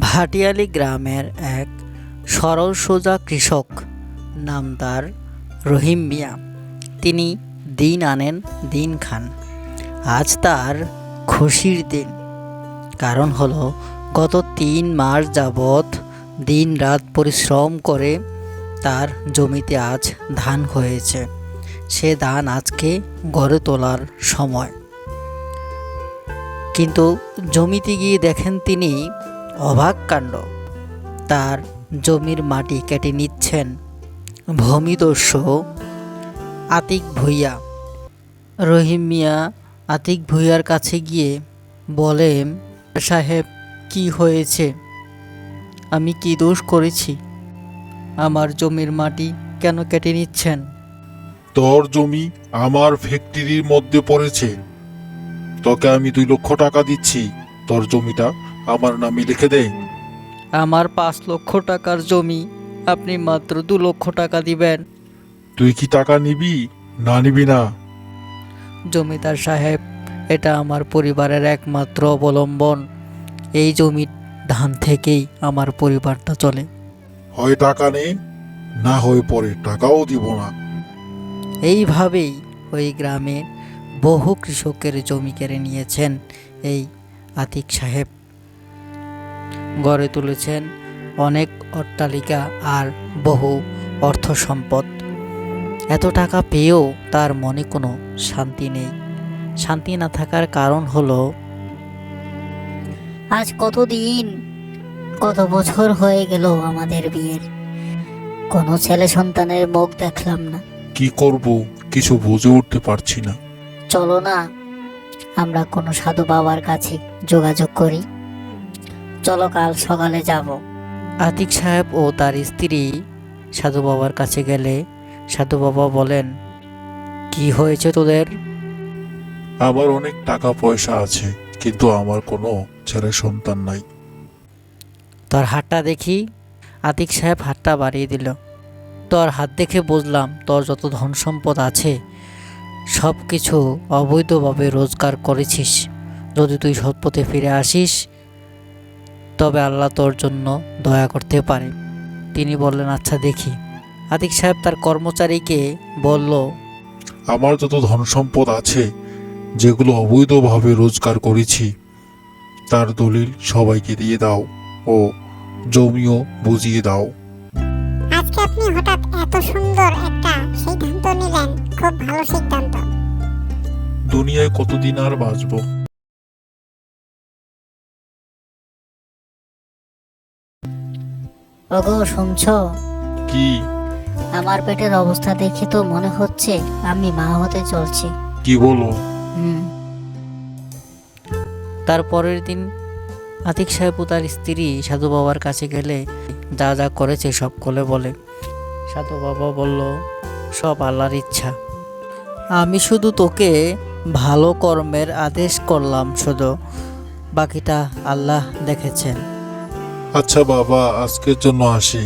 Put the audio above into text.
ভাটিয়ালি গ্রামের এক সরল সোজা কৃষক নাম তার রহিম মিয়া। তিনি দিন আনেন, দিন খান। আজ তার খুশির দিন। কারণ হলো, গত তিন মাস যাবৎ দিন রাত পরিশ্রম করে তার জমিতে আজ ধান হয়েছে। সে ধান আজকে গড়ে তোলার সময়। কিন্তু জমিতে গিয়ে দেখেন তিনি অবাক কাণ্ড। তার জমির মাটি কেটে নিচ্ছেন ভূমিদস্যু আতিক ভুইয়া। রহিম মিয়া আতিক ভুইয়ার কাছে গিয়ে বলেন, সাহেব, কি হয়েছে? আমি কি দোষ করেছি? আমার জমির মাটি কেন কেটে নিচ্ছেন? তোর জমি আমার ফ্যাক্টরির মধ্যে পড়েছে। তোকে আমি দুই লক্ষ টাকা দিচ্ছি। তোর জমিটা আমার নামে লিখে দে আমার পাঁচ লক্ষ টাকার জমি আপনি মাত্র দু লক্ষ টাকা দিবেন। তুই কি টাকা নিবি? না নিবি না। জমিদার সাহেব এটা আমার পরিবারের একমাত্র অবলম্বন। এই জমির ধান থেকেই আমার পরিবারটা চলে। হয় টাকা নেই না হয় পরে টাকাও দিব না। এইভাবেই ওই গ্রামে বহু কৃষকের জমি কেড়ে নিয়েছেন এই আতিক সাহেব। গড়ে তুলেছেন অনেক অট্টালিকা আর বহু অর্থ সম্পদ। এত টাকা পেয়েও তার মনে কোনো শান্তি নেই। শান্তি না থাকার কারণ হলো আজ কতদিন কত বছর হয়ে গেল আমাদের বিয়ের। কোনো ছেলে সন্তানের মুখ দেখলাম না। কি করব কিছু বুঝে উঠতে পারছি না। চলো না আমরা কোনো সাধু বাবার কাছে যোগাযোগ করি। চলো কাল সকালে যাব। আতিক সাহেব ও তার স্ত্রী সাধু বাবার কাছে গেলে সাধু বাবা বলেন কি হয়েছে তোদের? আমার অনেক টাকা পয়সা আছে কিন্তু আমার কোনো ছেলে সন্তান নাই। তোর হাতটা দেখি আতিক সাহেব হাতটা বাড়িয়ে দিল। তোর হাত দেখে বুঝলাম তোর যত ধন সম্পদ আছে সব কিছু অবৈধভাবে রোজগার করেছিস। যদি তুই সৎপথে ফিরে আসিস তবে আল্লাহ তোর জন্য দয়া করতে পারে। তিনি বললেন আচ্ছা দেখি। আতিক সাহেব তার কর্মচারীকে বলল আমার যত ধন সম্পদ আছে যেগুলো অবৈধভাবে রোজগার করেছি তার দলিল সবাইকে দিয়ে দাও ও জমিও বুঝিয়ে দাও। আজকে আপনি হঠাৎ এত সুন্দর একটা সিদ্ধান্ত নিলেন। খুব ভালো সিদ্ধান্ত। দুনিয়ায় কতদিন আর বাঁচবো? ওগো শুনছো? কি? আমার পেটের অবস্থা দেখে তো মনে হচ্ছে আমি মা হতে চলছি। কি বলো? হুম। তার পরের দিন আতিক সাহেব ও তার স্ত্রী সাধু বাবার কাছে গেলে যা যা করেছে সব কোলে বলে। সাধু বাবা বলল সব আল্লাহর ইচ্ছা। আমি শুধু তোকে ভালো কর্মের আদেশ করলাম শুধু। বাকিটা আল্লাহ দেখেছেন। আচ্ছা বাবা আজকের জন্য আসি।